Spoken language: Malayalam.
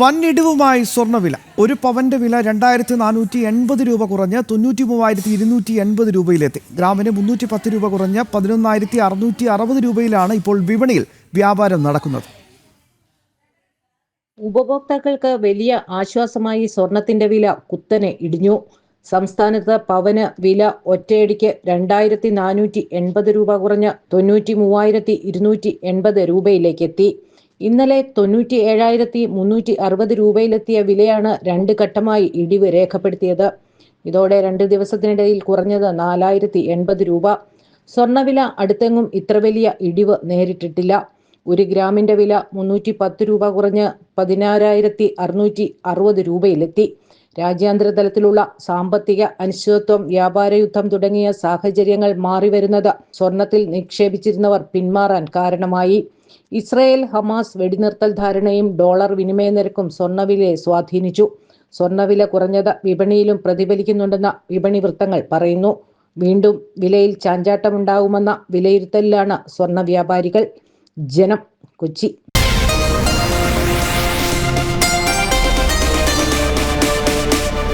വൻ ഇടിവുമായി സ്വർണവില ഒരു പവന്റെ വില രണ്ടായിരത്തി നാനൂറ്റി എൺപത് രൂപ കുറഞ്ഞ് തൊണ്ണൂറ്റി മൂവായിരത്തി ഇരുന്നൂറ്റി എൺപത് രൂപയിലെത്തി. ഗ്രാമിന് മുന്നൂറ്റി പത്ത് രൂപ കുറഞ്ഞ് പതിനൊന്നായിരത്തി അറുന്നൂറ്റി അറുപത് രൂപയിലാണ് ഇപ്പോൾ വിപണിയിൽ വ്യാപാരം നടക്കുന്നത്. ഉപഭോക്താക്കൾക്ക് വലിയ ആശ്വാസമായി സ്വർണത്തിന്റെ വില കുത്തനെ ഇടിഞ്ഞു. സംസ്ഥാനത്ത് പവന് വില ഒറ്റയടിക്ക് രണ്ടായിരത്തി നാനൂറ്റി എൺപത് രൂപ കുറഞ്ഞ് തൊണ്ണൂറ്റി മൂവായിരത്തി ഇരുന്നൂറ്റി എൺപത് രൂപയിലേക്ക് എത്തി ഇന്നലെ തൊണ്ണൂറ്റി ഏഴായിരത്തി മുന്നൂറ്റി അറുപത് രൂപയിലെത്തിയ വിലയാണ് രണ്ട് ഘട്ടമായി ഇടിവ് രേഖപ്പെടുത്തിയത്. ഇതോടെ രണ്ട് ദിവസത്തിനിടയിൽ കുറഞ്ഞത് നാലായിരത്തി എൺപത് രൂപ. സ്വർണവില അടുത്തെങ്ങും ഇത്ര വലിയ ഇടിവ് നേരിട്ടിട്ടില്ല. ഒരു ഗ്രാമിന്റെ വില മുന്നൂറ്റി പത്ത് രൂപ കുറഞ്ഞ് പതിനാറായിരത്തി അറുന്നൂറ്റി അറുപത് രൂപയിലെത്തി. രാജ്യാന്തര തലത്തിലുള്ള സാമ്പത്തിക അനിശ്ചിതത്വം വ്യാപാര യുദ്ധം തുടങ്ങിയ സാഹചര്യങ്ങൾ മാറിവരുന്നത് സ്വർണത്തിൽ നിക്ഷേപിച്ചിരുന്നവർ പിന്മാറാൻ കാരണമായി. ഇസ്രയേൽ ഹമാസ് വെടിനിർത്തൽ ധാരണയും ഡോളർ വിനിമയ നിരക്കും സ്വർണവിലയെ സ്വാധീനിച്ചു. സ്വർണവില കുറഞ്ഞത് വിപണിയിലും പ്രതിഫലിക്കുന്നുണ്ടെന്ന വിപണി വൃത്തങ്ങൾ പറയുന്നു. വീണ്ടും വിലയിൽ ചാഞ്ചാട്ടമുണ്ടാകുമെന്ന വിലയിരുത്തലിലാണ് സ്വർണ വ്യാപാരികൾ ജനം കൊച്ചി.